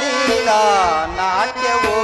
లీలా నాట్యవో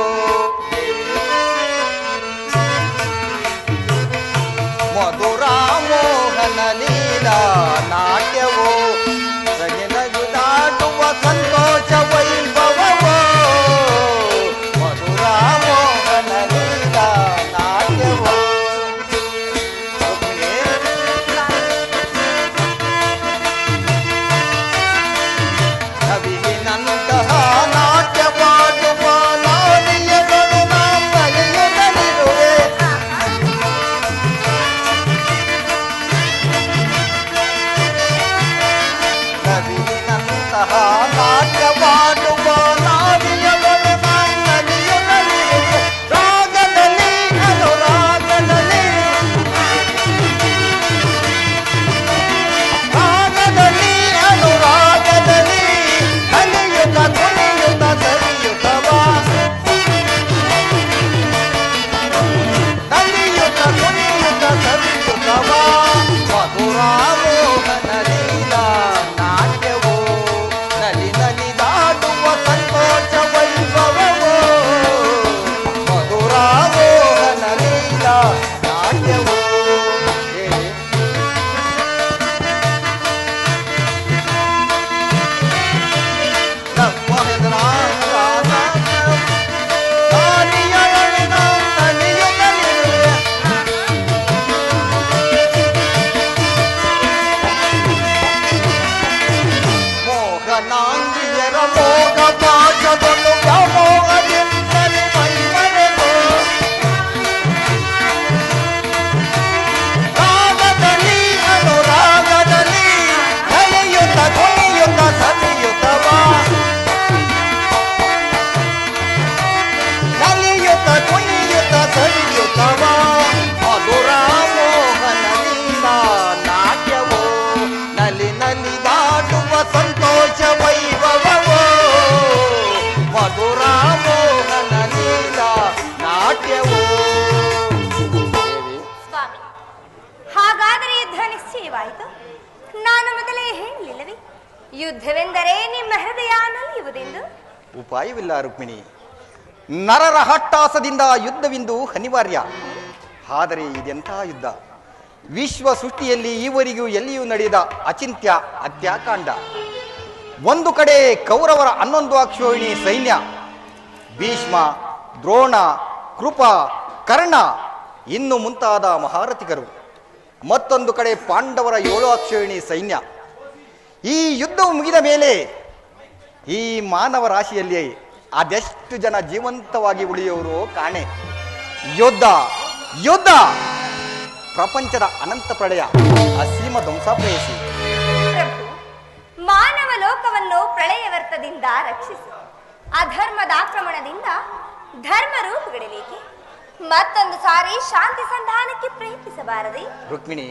ಯುದ್ಧವೆಂದರೆ ನಿಮ್ಮ ಹೃದಯ ನಲಿಯುವುದೆಂದು? ಉಪಾಯವಿಲ್ಲ ರುಕ್ಮಿಣಿ. ನರರ ಹಟ್ಟಾಸದಿಂದ ಯುದ್ಧವಿಂದು ಅನಿವಾರ್ಯ. ಆದರೆ ಇದೆಂಥ ಯುದ್ಧ? ವಿಶ್ವ ಸೃಷ್ಟಿಯಲ್ಲಿ ಈವರೆಗೂ ಎಲ್ಲಿಯೂ ನಡೆದ ಅಚಿಂತ್ಯ ಹತ್ಯಾಕಾಂಡ. ಒಂದು ಕಡೆ ಕೌರವರ ಹನ್ನೊಂದು ಅಕ್ಷೋಹಿಣಿ ಸೈನ್ಯ. ಭೀಷ್ಮ, ದ್ರೋಣ, ಕೃಪ, ಕರ್ಣ, ಇನ್ನು ಮುಂತಾದ ಮಹಾರಥಿಗರು ಮತ್ತೊಂದು ಕಡೆ ಪಾಂಡವರ ಏಳು ಅಕ್ಷೋಹಿಣಿ ಸೈನ್ಯ. ಈ ಯುದ್ಧವು ಮುಗಿದ ಮೇಲೆ ಈ ಮಾನವ ರಾಶಿಯಲ್ಲಿ ಅದೆಷ್ಟು ಜನ ಜೀವಂತವಾಗಿ ಉಳಿಯುವರು ಕಾಣೆ. ಯುದ್ಧ ಯುದ್ಧ! ಪ್ರಪಂಚದ ಅನಂತ ಪ್ರಳಯ ಅಸೀಮ ಧ್ವಂಸ ಪ್ರೇಯಸಿ ಪ್ರಭು ಮಾನವ ಲೋಕವನ್ನು ಪ್ರಳಯವರ್ತದಿಂದ ರಕ್ಷಿಸಿ. ಅಧರ್ಮದ ಆಕ್ರಮಣದಿಂದ ಧರ್ಮ ರೂಪುಗೊಳ್ಳಲಿಕ್ಕೆ ಮತ್ತೊಂದು ಸಾರಿ ಶಾಂತಿ ಸಂಧಾನಕ್ಕೆ ಪ್ರಯತ್ನಿಸಬಾರದೆ ರುಕ್ಮಿಣಿ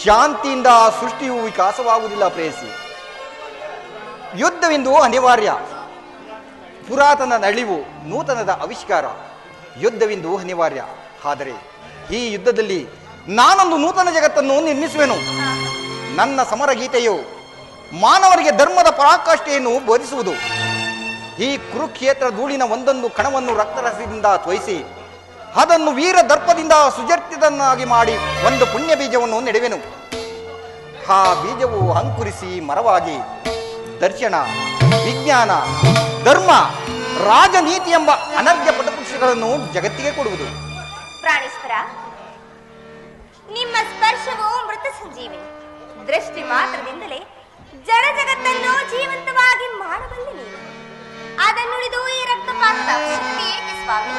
ಶಾಂತಿಯಿಂದ ಸೃಷ್ಟಿಯು ವಿಕಾಸವಾಗುವುದಿಲ್ಲ ಪ್ರೇಯಸಿ ಯುದ್ಧವೆಂದು ಅನಿವಾರ್ಯ. ಪುರಾತನ ನಳಿವು, ನೂತನದ ಆವಿಷ್ಕಾರ. ಯುದ್ಧವೆಂದು ಅನಿವಾರ್ಯ. ಆದರೆ, ಈ ಯುದ್ಧದಲ್ಲಿ ನಾನೊಂದು ನೂತನ ಜಗತ್ತನ್ನು ನಿರ್ಮಿಸುವೆನು. ನನ್ನ ಸಮರ ಗೀತೆಯು ಮಾನವರಿಗೆ ಧರ್ಮದ ಪರಾಕಾಷ್ಠೆಯನ್ನು ಬೋಧಿಸುವುದು. ಈ ಕುರುಕ್ಷೇತ್ರ ಧೂಳಿನ ಒಂದೊಂದು ಕಣವನ್ನು ರಕ್ತರಸದಿಂದ ತ್ವಯಿಸಿ ಅದನ್ನು ವೀರ ದರ್ಪದಿಂದ ಸುಜರ್ತಿತನ್ನಾಗಿ ಮಾಡಿ ಒಂದು ಪುಣ್ಯ ಬೀಜವನ್ನು ನೆಡುವೆನು. ಆ ಬೀಜವು ಅಂಕುರಿಸಿ ಮರವಾಗಿ ದರ್ಶನ, ವಿಜ್ಞಾನ, ಧರ್ಮ, ರಾಜನೀತಿ ಎಂಬ ಅನರ್ಘ್ಯ ಪಟಪುರುಷಗಳನ್ನು ಜಗತ್ತಿಗೆ ಕೊಡುವುದು. ಪ್ರಾಣೇಶ್ವರ, ನಿಮ್ಮ ಸ್ಪರ್ಶವು ಮೃತ ಸಂಜೀವಿನಿ. ದೃಷ್ಟಿ ಮಾತ್ರದಿಂದಲೇ ಜಡ ಜಗತ್ತನ್ನು ಜೀವಂತವಾಗಿ ಮಾಡಬಲ್ಲೆ ನೀನು. ಅದನ್ನುಳಿದು ಈ ರಕ್ತಪಾತ ಏಕೆ ಸ್ವಾಮಿ?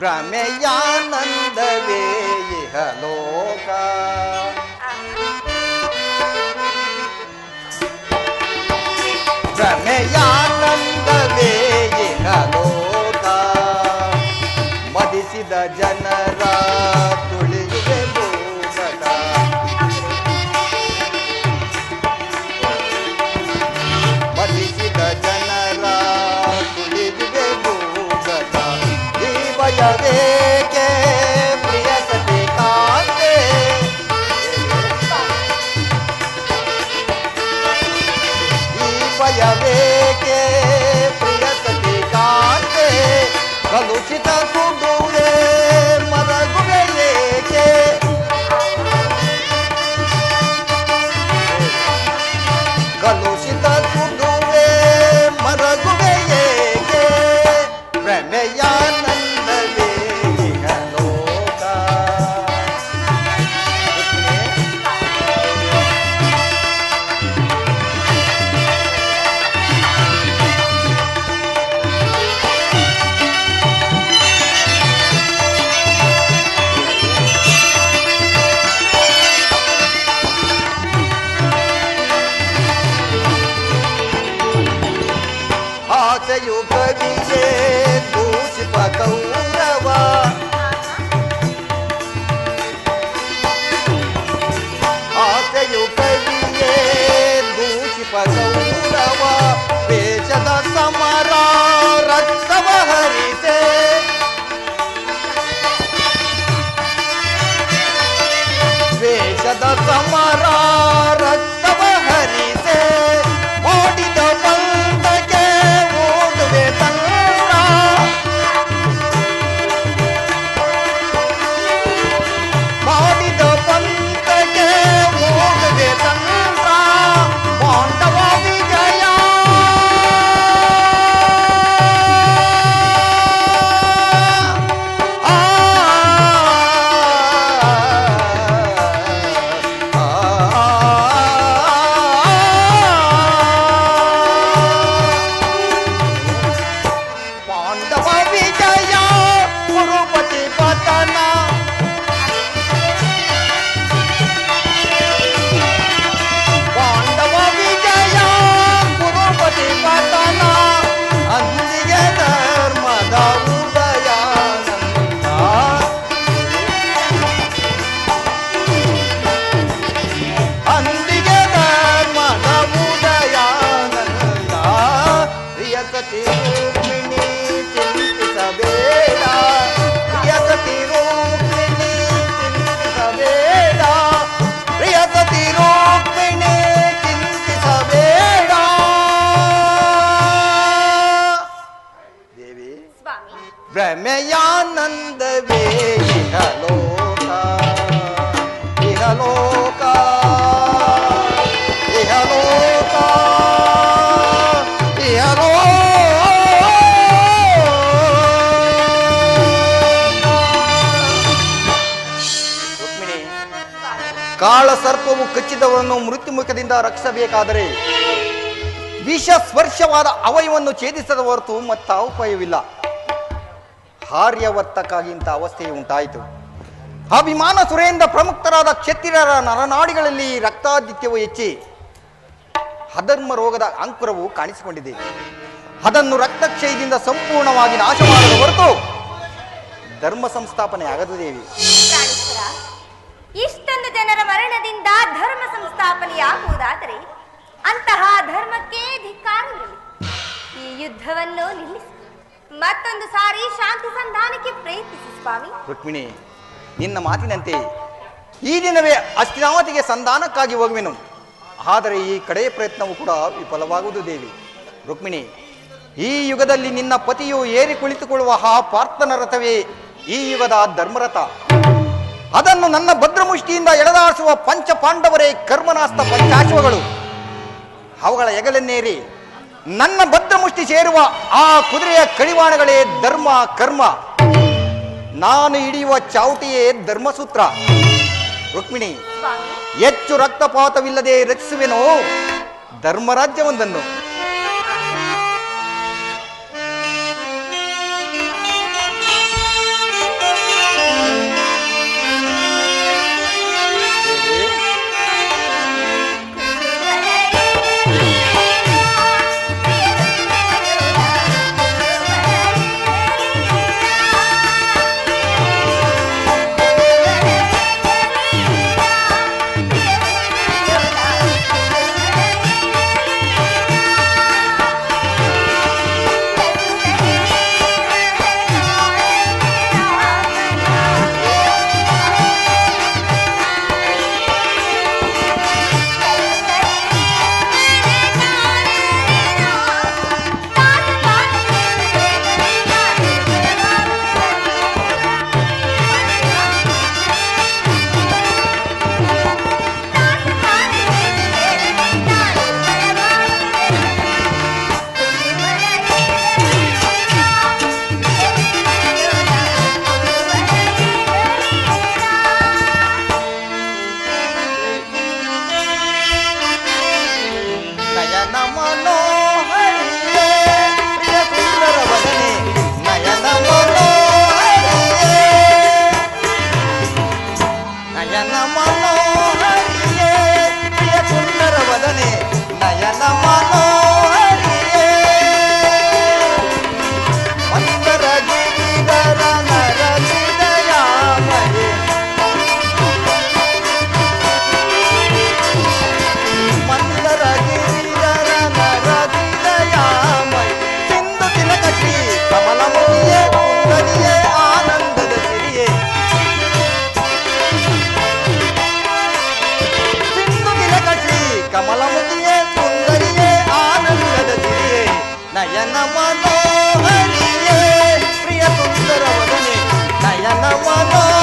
प्रमेयानन्दवेहलोका प्रमेयानन्दवे इहलोका मदिसिद जनरा ಈ ಭಯವೇಕೆ ಸ್ವಾಮಿ. ಭ್ರಮೆಯಾನಂದವೇ ಇಹಲೋಕ ಇಹಲೋಕ ಇಹಲೋಕ ಕಾಳ ಸರ್ಪವು ಕಚ್ಚಿದವರನ್ನು ಮೃತ್ಯುಮುಖದಿಂದ ರಕ್ಷಿಸಬೇಕಾದರೆ ವಿಷ ಸ್ಪರ್ಶವಾದ ಅವಯವನ್ನು ಛೇದಿಸದ ಹೊರತು ಮತ್ತ ಉಪಾಯವಿಲ್ಲ ಹಾರ್ಯವರ್ತಕ್ಕಾಗಿ ಇಂಥ ಅವಸ್ಥೆಯು ಉಂಟಾಯಿತು. ಅಭಿಮಾನ ಸುರೆಯಿಂದ ಪ್ರಮುಖರಾದ ಕ್ಷತ್ರಿಯರ ನರನಾಡಿಗಳಲ್ಲಿ ರಕ್ತಾದಿತ್ಯವು ಹೆಚ್ಚಿ, ಅಧರ್ಮ ರೋಗದ ಅಂಕುರವು ಕಾಣಿಸಿಕೊಂಡಿದೆ. ಅದನ್ನು ರಕ್ತಕ್ಷಯದಿಂದ ಸಂಪೂರ್ಣವಾಗಿ ನಾಶ ಮಾಡಲು ಹೊರತು ಧರ್ಮ ಸಂಸ್ಥಾಪನೆ ಆಗದು ದೇವಿ ಇಷ್ಟೊಂದು ಜನರ ಮರಣದಿಂದ ಧರ್ಮ ಸಂಸ್ಥಾಪನೆಯಾಗುವುದಾದರೆ ಅಂತಹ ಧರ್ಮಕ್ಕೆ ಧಿಕ್ಕಾರವಿರಲಿ ಈ ಯುದ್ಧವನ್ನು ನಿಲ್ಲಿಸಿ. ಮತ್ತೊಂದು ಸಾರಿ ಶಾಂತಿ ಸಂಧಾನಕ್ಕೆ ಪ್ರಯತ್ನಿಸಿ, ಸ್ವಾಮಿ. ರುಕ್ಮಿಣಿ, ನಿನ್ನ ಮಾತಿನಂತೆ ಈ ದಿನವೇ ಅಸ್ಥಿನಾವತಿಗೆ ಸಂಧಾನಕ್ಕಾಗಿ ಹೋಗುವೆನು. ಆದರೆ ಈ ಕಡೆಯ ಪ್ರಯತ್ನವು ಕೂಡ ವಿಫಲವಾಗುವುದು ದೇವಿ. ರುಕ್ಮಿಣಿ, ಈ ಯುಗದಲ್ಲಿ ನಿನ್ನ ಪತಿಯು ಏರಿ ಕುಳಿತುಕೊಳ್ಳುವ ಆ ಪಾರ್ಥನ ರಥವೇ ಈ ಯುಗದ ಧರ್ಮರಥ. ಅದನ್ನು ನನ್ನ ಭದ್ರಮುಷ್ಟಿಯಿಂದ ಎಳೆದಾಡಿಸುವ ಪಂಚ ಪಾಂಡವರೇ ಕರ್ಮನಾಸ್ತ ಪಂಚಾಶ್ವಗಳು. ಅವುಗಳ ಹೆಗಲನ್ನೇರಿ ನನ್ನ ಭದ್ರಮುಷ್ಟಿ ಸೇರುವ ಆ ಕುದುರೆಯ ಕಡಿವಾಣಗಳೇ ಧರ್ಮ ಕರ್ಮ. ನಾನು ಹಿಡಿಯುವ ಚಾವಟಿಯೇ ಧರ್ಮಸೂತ್ರ. ರುಕ್ಮಿಣಿ ಹೆಚ್ಚು ರಕ್ತಪಾತವಿಲ್ಲದೆ ರಚಿಸುವೆನೋ ಧರ್ಮರಾಜ್ಯವೊಂದನ್ನು. Oh.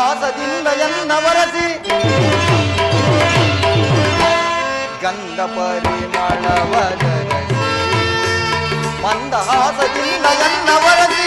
ಮಂದಹಾಸದಿಂದ ಎನ್ನವರಸಿ ಗಂಧ ಪರಿಮಳವದರಸಿ ಮಂದಹಾಸದಿಂದ ಎನ್ನವರಸಿ